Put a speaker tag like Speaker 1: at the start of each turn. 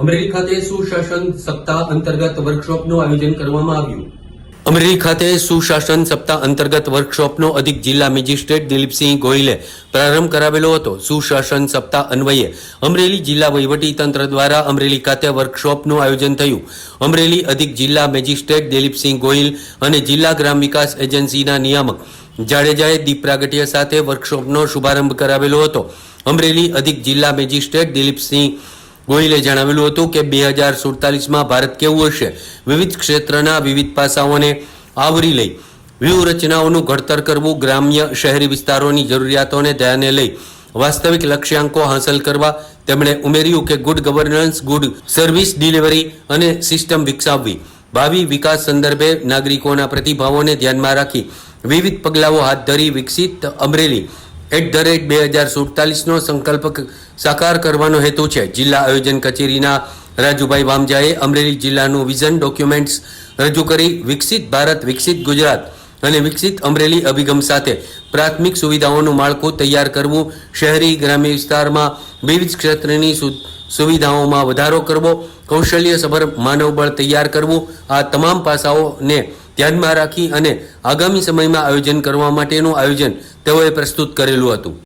Speaker 1: અમરેલી ખાતે સુશાસન સપ્તાહ અંતર્ગત વર્કશોપનું આયોજન કરવામાં આવ્યું. અમરેલી ખાતે સુશાસન સપ્તાહ અંતર્ગત વર્કશોપનો અધિક જિલ્લા મેજિસ્ટ્રેટ દિલીપસિંહ ગોહિલે પ્રારંભ કરાવેલો હતો. સુશાસન સપ્તાહ અન્વયે અમરેલી જિલ્લા વહીવટી દ્વારા અમરેલી ખાતે વર્કશોપનું આયોજન થયું. અમરેલી અધિક જિલ્લા મેજિસ્ટ્રેટ દિલીપસિંહ ગોહિલ અને જિલ્લા ગ્રામ વિકાસ એજન્સીના નિયામક જાડેજાએ દીપ પ્રાગટ્ય સાથે વર્કશોપનો શુભારંભ કરાવેલો હતો. અમરેલી અધિક જિલ્લા મેજિસ્ટ્રેટ દિલીપસિંહ ગોયલે જણાવેલું હતું કે બે હજાર સુડતાલીસમાં ભારત કેવું હશે? વિવિધ ક્ષેત્રના વિવિધ પાસાઓને આવરી લઈ વ્યૂહરચનાઓનું ઘડતર કરવું ગ્રામ્ય શહેરી વિસ્તારોની જરૂરિયાતોને ધ્યાને લઈ વાસ્તવિક લક્ષ્યાંકો હાંસલ કરવા તેમણે ઉમેર્યું કે good governance good service delivery અને સિસ્ટમ વિકસાવવી ભાવિ વિકાસ સંદર્ભે નાગરિકોના પ્રતિભાવોને ધ્યાનમાં રાખી વિવિધ પગલાઓ હાથ ધરી વિકસિત અમરેલી એટ ધ રેટ બે હજાર સુડતાલીસનો સંકલ્પ સાકાર કરવાનો હેતુ છે. જિલ્લા આયોજન કચેરીના રાજુભાઈ વામજાએ અમરેલી જિલ્લાનું વિઝન ડોક્યુમેન્ટ્સ રજૂ કરી વિકસિત ભારત, વિકસિત ગુજરાત અને વિકસિત અમરેલી અભિગમ સાથે પ્રાથમિક સુવિધાઓનું માળખું તૈયાર કરવું શહેરી ગ્રામ્ય વિસ્તારમાં વિવિધ ક્ષેત્રની સુવિધાઓમાં વધારો કરવો કૌશલ્યસભર માનવબળ તૈયાર કરવું, આ તમામ પાસાઓને ધ્યાનમાં રાખી અને આગામી સમયમાં આયોજન કરવા માટેનું આયોજન તેઓએ પ્રસ્તુત કરેલું હતું.